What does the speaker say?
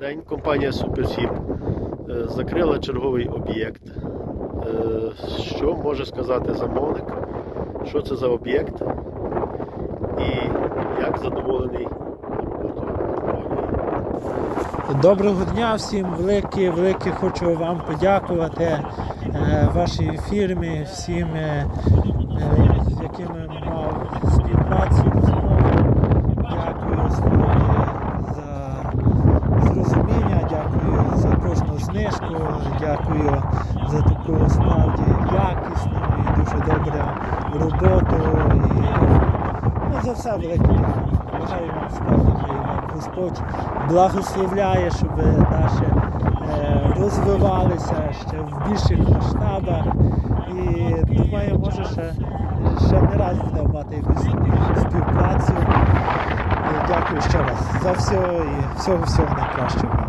День компанія Суперсіп закрила черговий об'єкт. Е, Що може сказати замовник? Що це за об'єкт? І як задоволений роботою? Доброго дня всім велике, велике хочу вам подякувати е, вашій фірмі, всім, е, е, з якими мав співпрацю розмову. Дякую своє за зрозуміння, дякую за знижку, дякую за таку справді якісну і дуже добру роботу. І, ну, за все велике. Бажаю вам хай вам Господь благословляє, щоб далі е, розвивалися ще в більших масштабах. І думаю, може ще, ще не раз якусь співпрацю. Дякую ще раз за все і всього всього найкращого.